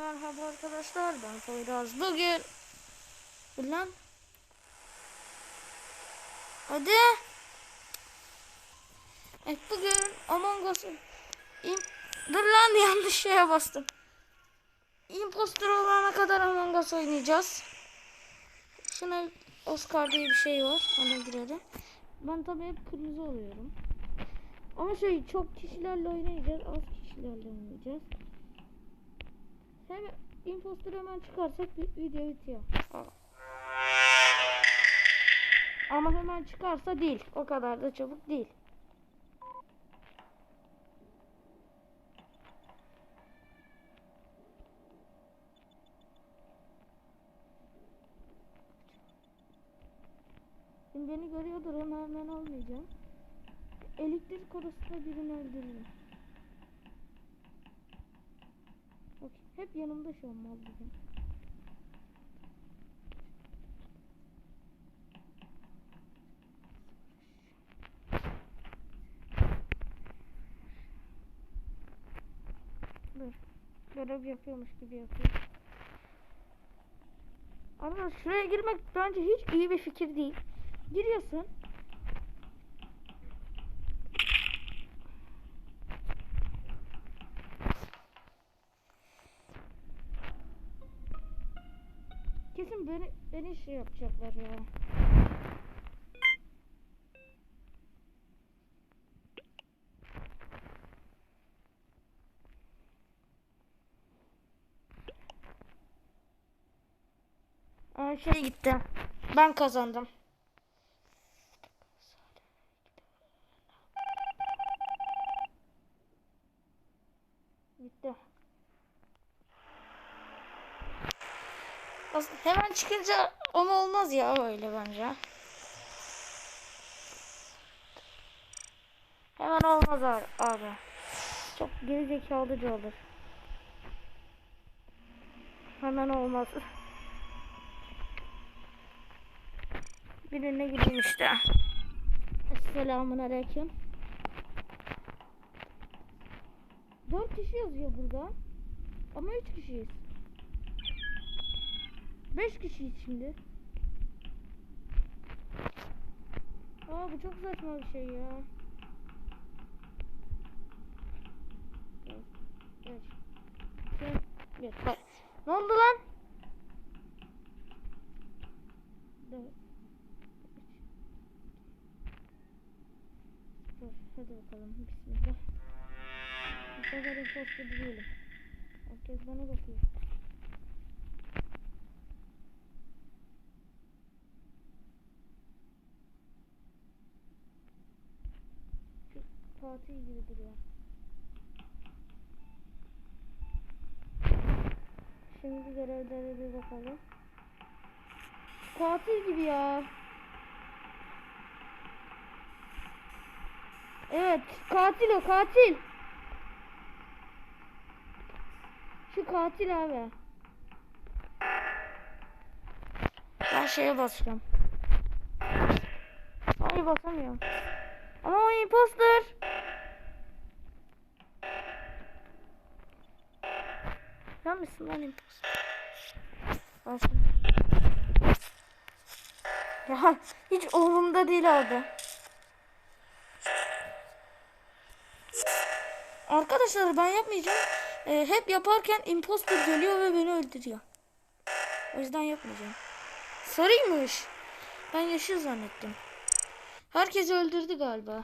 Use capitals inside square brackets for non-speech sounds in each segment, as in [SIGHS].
Merhaba arkadaşlar ben Poyraz. Bugün Dur lan. Hadi. Evet bugün Among Us İm- Dur lan yanlış şeye bastım. Imposter olana kadar Among Us oynayacağız. Şuna Oscar diye bir şey var. Ona girelim. Ben tabii hep kırmızı oluyorum. Ama şey çok kişilerle oynayacağız. Az kişilerle oynayacağız. Hem imposter hemen çıkarsak video bitiyor. Ama hemen çıkarsa değil. O kadar da çabuk değil. Şimdi beni görüyordur onu hemen almayacağım. Elektrik odasında birini öldürürüm. Bak hep yanımda şu an mal gibi. Dur. Görev yapıyormuş gibi yapıyor. Arkadaşlar şuraya girmek bence hiç iyi bir fikir değil. Giriyorsun. Kesin beni, beni şey yapacaklar ya. Aa, şey gitti. Ben kazandım. Gitti. Aslında hemen çıkınca ama olmaz ya öyle bence. Hemen olmaz abi. Çok geri zekalıca olur. Hemen olmaz. Birine gideyim işte. Selamun aleyküm. Dört kişi yazıyor burada. Ama üç kişiyiz. Beş kişiyiz şimdi. Aa bu çok saçma bir şey ya. İki, bir. Bak. Ne oldu lan? Hadi bakalım. Bismillah. Bu sefer imposter değilim. Herkes bana bakıyor. Şu Fatih gibi duruyor. Şimdi görevlere bir bakalım. Katil gibi ya. Evet, katil o katil. Şu katil abi. Ben şeye basacağım. Hayır basamıyorum. Ama o imposter. Sen misin lan imposter? Ya hiç umurumda değil abi. Arkadaşlar ben yapmayacağım. Ee, hep yaparken imposter geliyor ve beni öldürüyor. O yüzden yapmayacağım. Sarıymış. Ben yeşil zannettim. Herkes öldürdü galiba.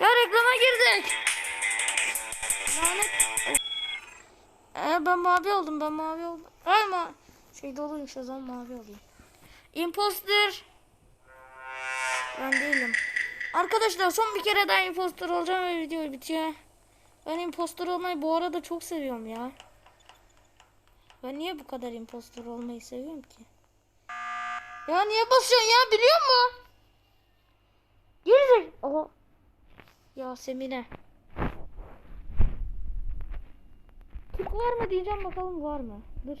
Ya reklama girdik. Lanet. Ee, ben mavi oldum. Ben mavi oldum. Ama şey doluymuş o zaman mavi olayım. Imposter. Ben değilim. Arkadaşlar son bir kere daha imposter olacağım ve video bitiyor. Ben imposter olmayı bu arada çok seviyorum ya. Ben niye bu kadar imposter olmayı seviyorum ki? Ya niye basıyorsun ya biliyor musun? Gerizek. Oha. Yasemin'e. Tık var mı diyeceğim bakalım var mı? Dur.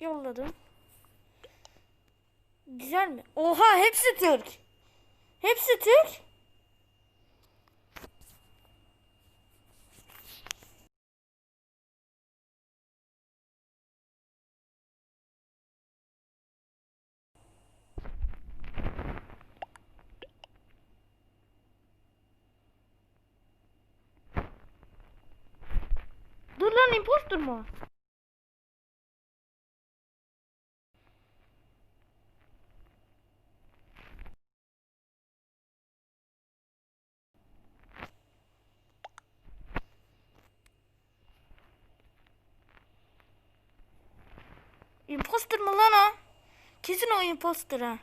Yolladım. Güzel mi? Oha hepsi Türk. Hepsi Türk. Dur lan impostor mu? Imposter mı lan o? Kesin o imposter ha.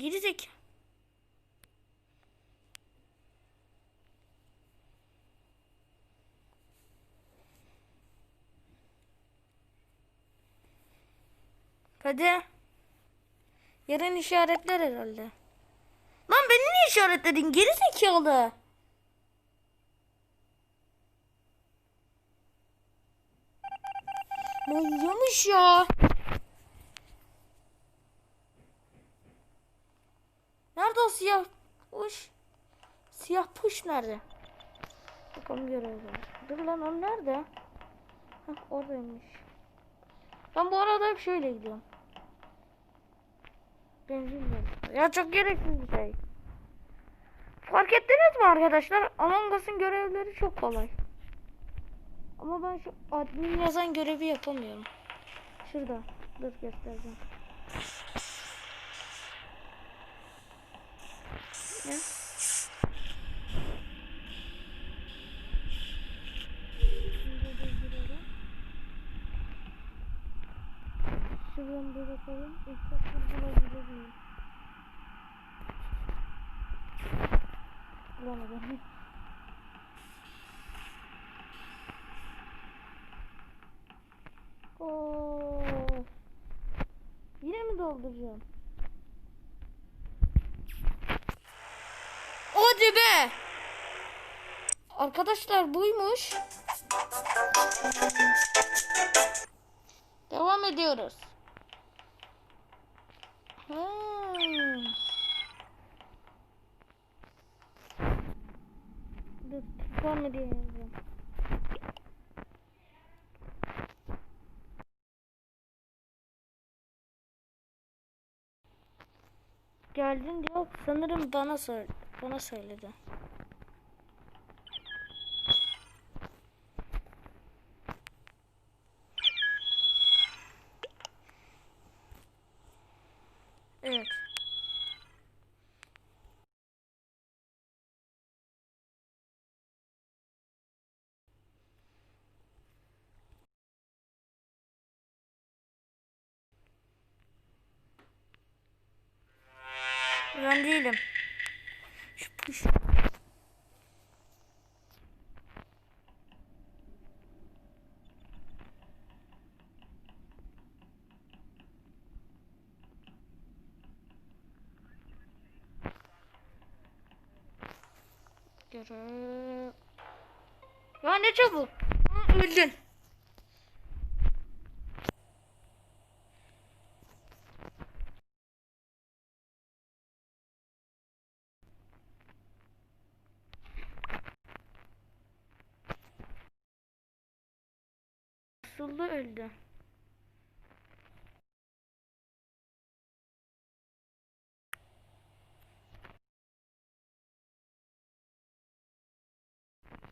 Geri zeka. Hadi. Yarın işaretler herhalde. Lan beni niye işaretledin? Geri zekalı. Manyamış ya. Nerede o siyah puş? Siyah puş nerede? Bakalım görevde. Dur lan o nerede? Hah oradaymış. Ben bu arada hep şöyle gidiyorum. Benzin var. Ya çok gereksiz bir şey. Fark ettiniz mi arkadaşlar? Among Us'ın görevleri çok kolay. Ama ben şu admin yazan görevi yapamıyorum. Şurada. Dur göstereceğim. Girelim. Şuradan bir bakalım. İlkokul bulabilir miyim? Bulamadım. Oo. Yine mi dolduracağım? Hadi be! Arkadaşlar buymuş. Devam ediyoruz. Hmm. Devam ediyorum. Geldin diyor. Sanırım bana söyledi. Bana söyledi. Evet. Ben değilim. Şu. Ya ne çabuk. Öldün. Sulu öldü.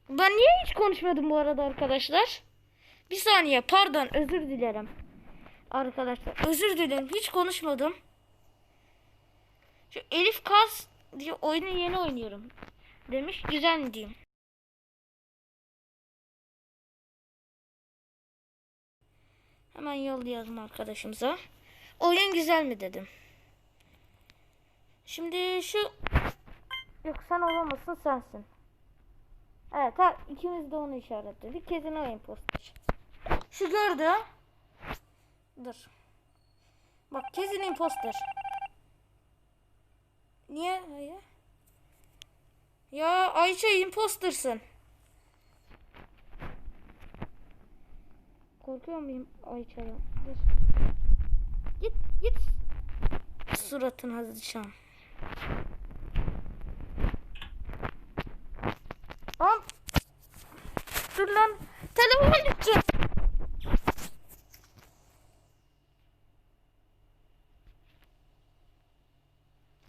Ben niye hiç konuşmadım bu arada arkadaşlar? Bir saniye pardon özür dilerim. Arkadaşlar özür dilerim hiç konuşmadım. Şu Elif Kaz diye oyunu yeni oynuyorum. Demiş güzel diyeyim. Hemen yollayalım arkadaşımıza. Oyun güzel mi dedim. Şimdi şu yok sen olamazsın sensin. Evet ha, ikimiz de onu işaretledik. Kesin o imposter. Şu gördü. Dur. Bak kesin imposter. Niye? Hayır. Ya Ayça imposter'sın. Korkuyor muyum Ayça'ya? Dur. Git git. Suratına sıçacağım. Am. Dur lan. Telefon gitti.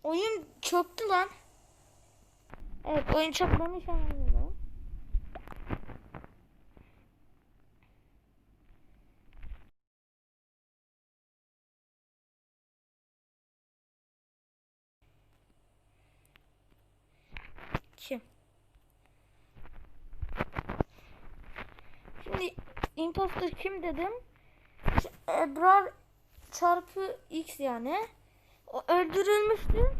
Oyun çöktü lan. Evet oyun çökmemiş anladım. Kim? Şimdi imposter kim dedim? Ebrar çarpı x yani. O öldürülmüştü.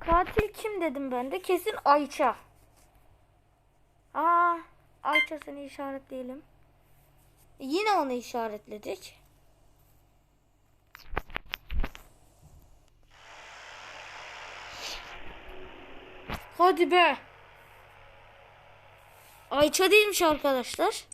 Katil kim dedim ben de? Kesin Ayça. Aa, Ayça seni işaretleyelim. Yine onu işaretledik. Hadi be. Ayça değilmiş arkadaşlar.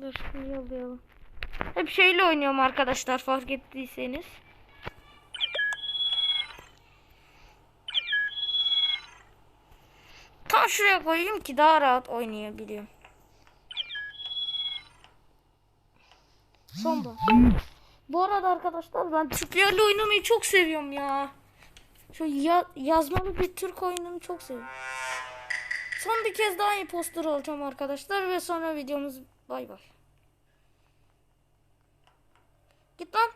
Dur şunu yollayalım. Hep şeyle oynuyorum arkadaşlar fark ettiyseniz. Tam şuraya koyayım ki daha rahat oynayabiliyorum. Son bu. Arada arkadaşlar ben Türklerle oynamayı çok seviyorum ya. Şu ya- yazmalı bir Türk oyununu çok seviyorum. Son bir kez daha imposter olacağım arkadaşlar ve sonra videomuz bay bay. Git lan.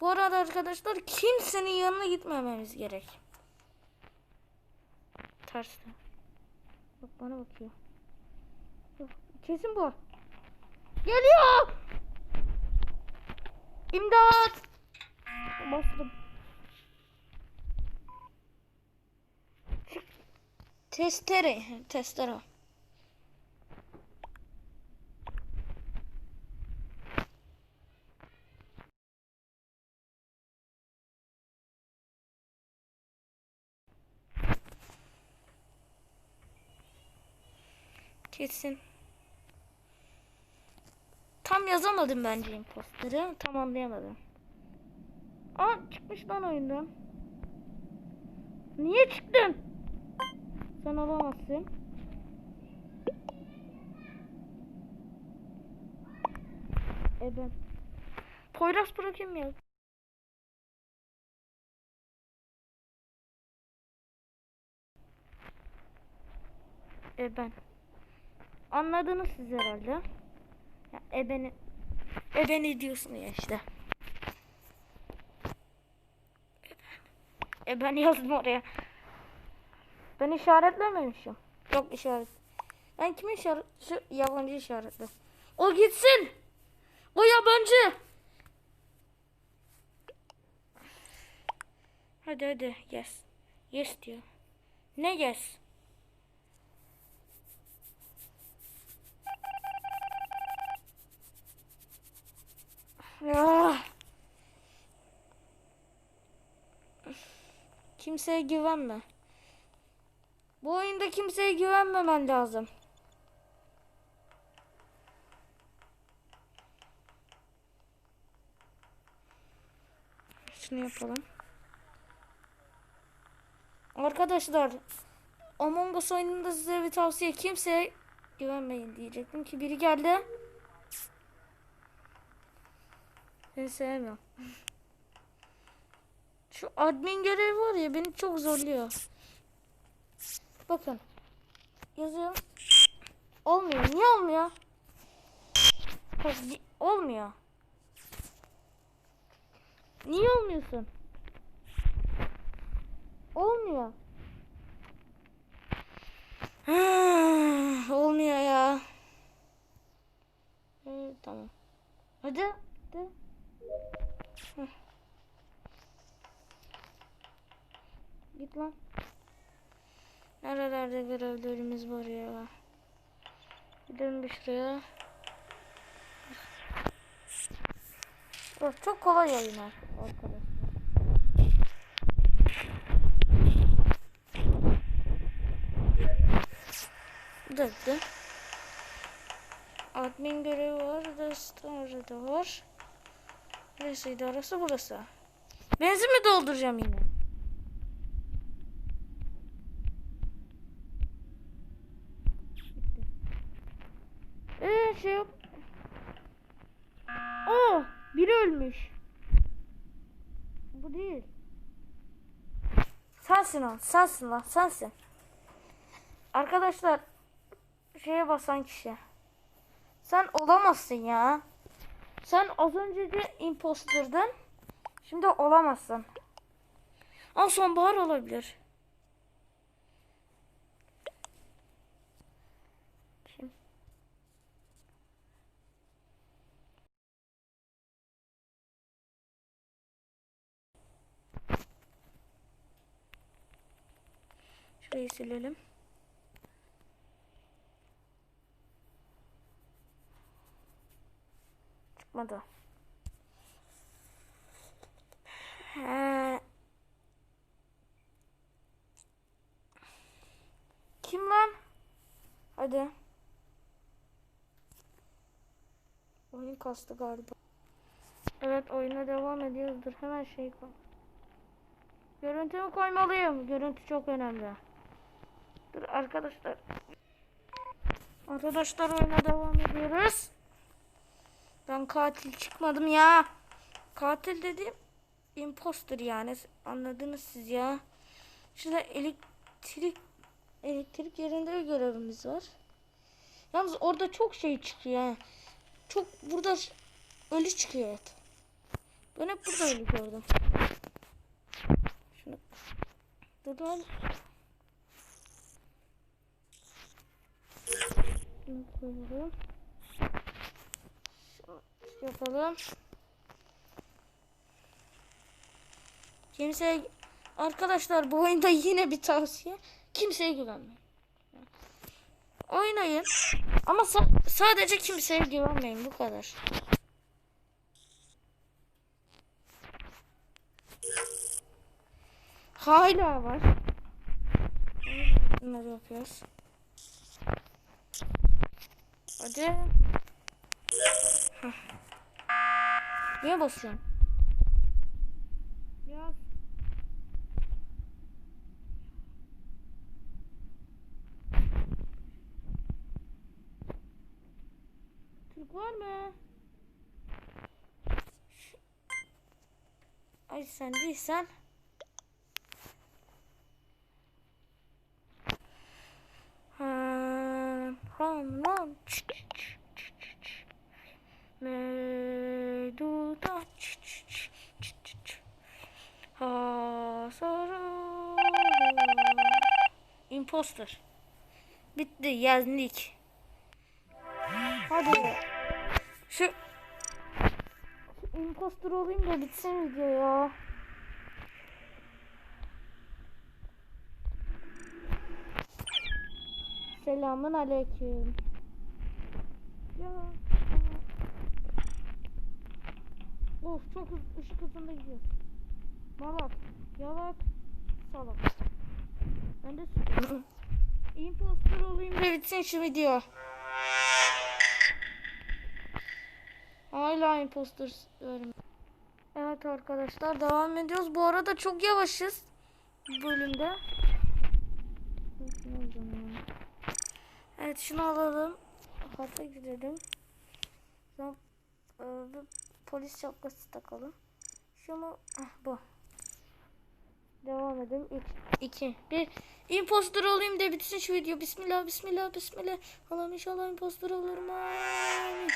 Bu arada arkadaşlar kimsenin yanına gitmememiz gerek. Terste. Bak bana bakıyor. Kesin bu. Geliyor. İmdat. Bastım. Testere. Testere. Kesin. Tam yazamadım bence imposteri. Tam anlayamadım. Aa çıkmış lan oyundan. Niye çıktın? Sen olamazsın. E ben. Poyraz kim ya? E ben. Anladınız siz herhalde. Ya ebeni ebeni diyorsun ya işte. E ben yazdım oraya. Ben işaretlememişim. Yok işaret. Ben kimi işaret? Şu yabancı işaretle. O gitsin. O yabancı. Hadi hadi yes. Yes diyor. Ne yes? Kimseye güvenme. Bu oyunda kimseye güvenmemen lazım. Şunu yapalım. Arkadaşlar Among Us oyununda size bir tavsiye kimseye güvenmeyin diyecektim ki biri geldi. Seni sevmiyorum. [LAUGHS] Şu admin görevi var ya beni çok zorluyor. Bakın. Yazıyorum. Olmuyor. Niye olmuyor? Olmuyor. Niye olmuyorsun? Olmuyor. [SIGHS] Olmuyor ya. Evet, tamam. Hadi. Hadi. Git lan. Nerelerde görevlerimiz var ya. Gidelim bir şuraya. Of, çok kolay oyunlar arkadaşlar. Döktü. Admin görevi var. Restore da var. Neresiydi orası burası. Benzin mi dolduracağım yine? Eee şey yok. Oh biri ölmüş. Bu değil. Sensin o. Sensin lan. Sensin. Arkadaşlar şeye basan kişi. Sen olamazsın ya. Sen az önce de imposterdın. Şimdi olamazsın. Ama sonbahar olabilir. Kim? Şurayı silelim. Çıkmadı. He. Kim lan? Hadi. Oyun kastı galiba. Evet oyuna devam ediyoruzdur. Hemen şey koy. Görüntümü koymalıyım. Görüntü çok önemli. Dur arkadaşlar. Arkadaşlar oyuna devam ediyoruz. Ben katil çıkmadım ya. Katil dediğim imposter yani. Anladınız siz ya. Şurada elektrik elektrik yerinde bir görevimiz var. Yalnız orada çok şey çıkıyor. Çok burada ölü çıkıyor evet. Ben hep burada ölü gördüm. Şunu Dur lan. Şunu yapalım. Kimseye arkadaşlar bu oyunda yine bir tavsiye. Kimseye güvenmeyin. Oynayın. Ama sa- sadece kimseye güvenmeyin bu kadar. Hala var. Bunları yapıyoruz. Hadi. Hah. Niye basıyorsun? Ya. Türk var mı? Ay sen değilsen. Imposter. Bitti yendik. Hadi. Şu imposter olayım da bitsin video ya. Selamun aleyküm. Ya. Of çok ışık hızında gidiyoruz. Malak, yalak, salak. Ben de imposter olayım da bitsin şu video. Hala imposter diyorum. Evet arkadaşlar devam ediyoruz. Bu arada çok yavaşız bölümde. Evet şunu alalım. Harfa gidelim. Sonra e, bir polis şapkası takalım. Şunu ah, bu. Devam edelim. 3, 2, 1. Imposter olayım de bitsin şu video. Bismillah, bismillah, bismillah. Allah'ım inşallah imposter olurum. Amin.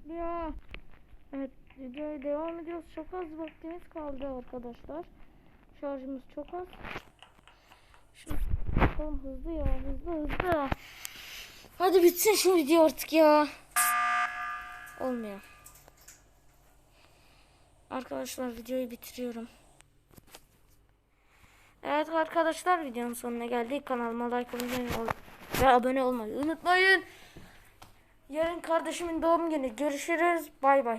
Bitmiyor. Evet videoya devam ediyoruz. Çok az vaktimiz kaldı arkadaşlar. Şarjımız çok az. Şunu bakalım hızlı ya hızlı hızlı. Hadi bitsin şu video artık ya. Olmuyor. Arkadaşlar videoyu bitiriyorum. Evet arkadaşlar videonun sonuna geldik. Kanalıma like olmayı ve abone olmayı unutmayın. Yarın kardeşimin doğum günü. Görüşürüz. Bay bay.